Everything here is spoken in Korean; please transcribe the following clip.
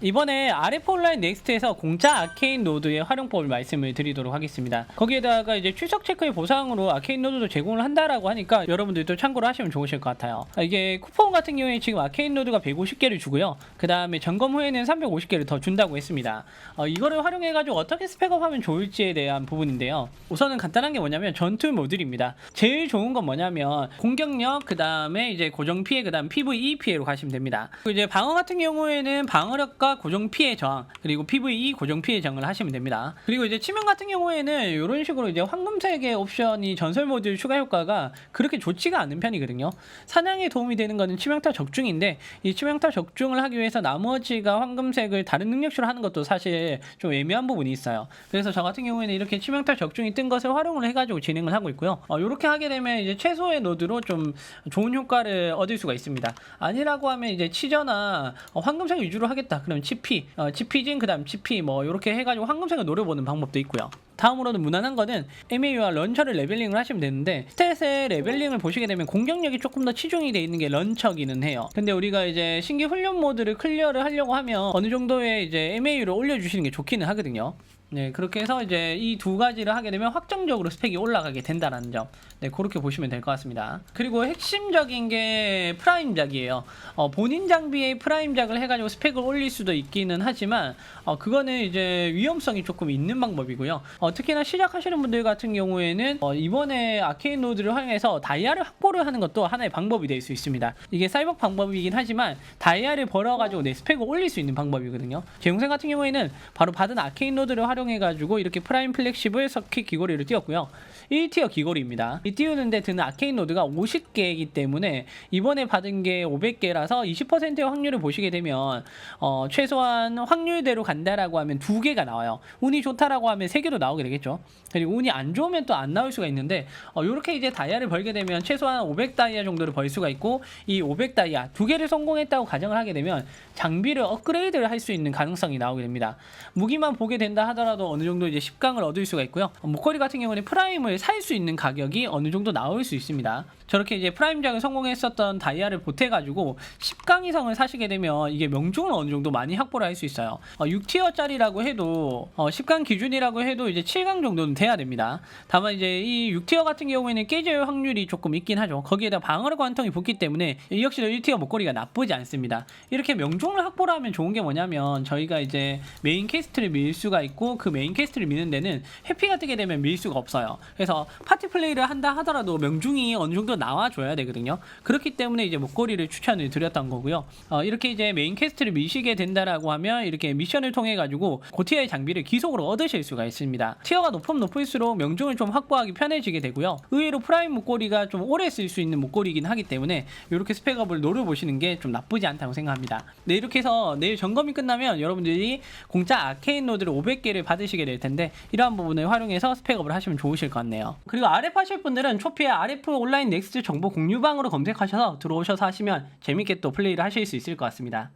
이번에 RF 온라인 넥스트에서 공짜 아케인 노드의 활용법을 말씀을 드리도록 하겠습니다. 거기에다가 이제 출석 체크의 보상으로 아케인 노드도 제공을 한다라고 하니까 여러분들도 참고를 하시면 좋으실 것 같아요. 아, 이게 쿠폰 같은 경우에 지금 아케인 노드가 150개를 주고요. 그 다음에 점검 후에는 350개를 더 준다고 했습니다. 어, 이거를 활용해가지고 어떻게 스펙업하면 좋을지에 대한 부분인데요. 우선은 간단한 게 뭐냐면 전투 모듈입니다. 제일 좋은 건 뭐냐면 공격력, 그 다음에 이제 고정 피해, 그 다음 PVE 피해로 가시면 됩니다. 그리고 이제 방어 같은 경우에는 방어력과 고정 피해 저항, 그리고 PVE 고정 피해 저항을 하시면 됩니다. 그리고 이제 치명 같은 경우에는 이런 식으로 이제 황금색의 옵션이 전설 모듈 추가 효과가 그렇게 좋지가 않은 편이거든요. 사냥에 도움이 되는 거는 치명타 적중인데 이 치명타 적중을 하기 위해서 나머지가 황금색을 다른 능력치로 하는 것도 사실 좀 애매한 부분이 있어요. 그래서 저 같은 경우에는 이렇게 치명타 적중이 뜬 것을 활용을 해가지고 진행을 하고 있고요. 어, 이렇게 하게 되면 이제 최소의 노드로 좀 좋은 효과를 얻을 수가 있습니다. 아니라고 하면 이제 치저나 어, 황금색 위주로 하겠다. 그 러면 치피, 어, 치피진 그다음 치피 뭐 이렇게 해가지고 황금색을 노려보는 방법도 있고요. 다음으로는 무난한 거는 MAU와 런처를 레벨링을 하시면 되는데 스탯의 레벨링을 보시게 되면 공격력이 조금 더 치중이 돼 있는 게 런처기는 해요. 근데 우리가 이제 신규 훈련 모드를 클리어를 하려고 하면 어느 정도의 이제 MAU를 올려주시는 게 좋기는 하거든요. 네, 그렇게 해서 이제 이 두 가지를 하게 되면 확정적으로 스펙이 올라가게 된다는 점. 네, 그렇게 보시면 될 것 같습니다. 그리고 핵심적인 게 프라임작이에요. 어, 본인 장비에 프라임작을 해가지고 스펙을 올릴 수도 있기는 하지만, 어, 그거는 이제 위험성이 조금 있는 방법이고요. 어, 특히나 시작하시는 분들 같은 경우에는, 어, 이번에 아케인 노드를 활용해서 다이아를 확보를 하는 것도 하나의 방법이 될 수 있습니다. 이게 사이버 방법이긴 하지만, 다이아를 벌어가지고 내 스펙을 올릴 수 있는 방법이거든요. 제 동생 같은 경우에는 바로 받은 아케인 노드를 활용 해가지고 이렇게 프라임 플렉시블 서킷 귀걸이를 띄웠고요. 1티어 귀걸이입니다. 이 띄우는데 드는 아케인 노드가 50개이기 때문에 이번에 받은 게 500개라서 20%의 확률을 보시게 되면 어, 최소한 확률대로 간다라고 하면 두 개가 나와요. 운이 좋다라고 하면 세 개도 나오게 되겠죠. 그리고 운이 안 좋으면 또 안 나올 수가 있는데 어, 이렇게 이제 다이아를 벌게 되면 최소한 500 다이아 정도를 벌 수가 있고 이 500 다이아 두 개를 성공했다고 가정을 하게 되면 장비를 업그레이드를 할 수 있는 가능성이 나오게 됩니다. 무기만 보게 된다 하더라도 어느 정도 이제 10강을 얻을 수가 있고요. 어, 목걸이 같은 경우는 프라임을 살 수 있는 가격이 어느 정도 나올 수 있습니다. 저렇게 이제 프라임작을 성공했었던 다이아를 보태가지고 10강 이상을 사시게 되면 이게 명중을 어느 정도 많이 확보를 할 수 있어요. 어, 6티어짜리라고 해도 어, 10강 기준이라고 해도 이제 7강 정도는 돼야 됩니다. 다만 이제 이 6티어 같은 경우에는 깨질 확률이 조금 있긴 하죠. 거기에다 방어력 관통이 붙기 때문에 이 역시도 1티어 목걸이가 나쁘지 않습니다. 이렇게 명중을 확보를 하면 좋은 게 뭐냐면 저희가 이제 메인 캐스트를 밀 수가 있고 그 메인 캐스트를 미는 데는 해피가 뜨게 되면 밀 수가 없어요. 그래서 파티 플레이를 한다 하더라도 명중이 어느 정도 나와줘야 되거든요. 그렇기 때문에 이제 목걸이를 추천을 드렸던 거고요. 어, 이렇게 이제 메인 캐스트를 미시게 된다라고 하면 이렇게 미션을 통해 가지고 고티어의 장비를 기속으로 얻으실 수가 있습니다. 티어가 높으면 높을수록 명중을 좀 확보하기 편해지게 되고요. 의외로 프라임 목걸이가 좀 오래 쓸 수 있는 목걸이긴 하기 때문에 이렇게 스펙업을 노려보시는 게 좀 나쁘지 않다고 생각합니다. 네, 이렇게 해서 내일 점검이 끝나면 여러분들이 공짜 아케인 노드를 500개를 받으시게 될 텐데 이러한 부분을 활용해서 스펙업을 하시면 좋으실 것 같네요. 그리고 RF 하실 분들은 초피의 RF 온라인 넥스트 정보 공유방으로 검색하셔서 들어오셔서 하시면 재밌게 또 플레이를 하실 수 있을 것 같습니다.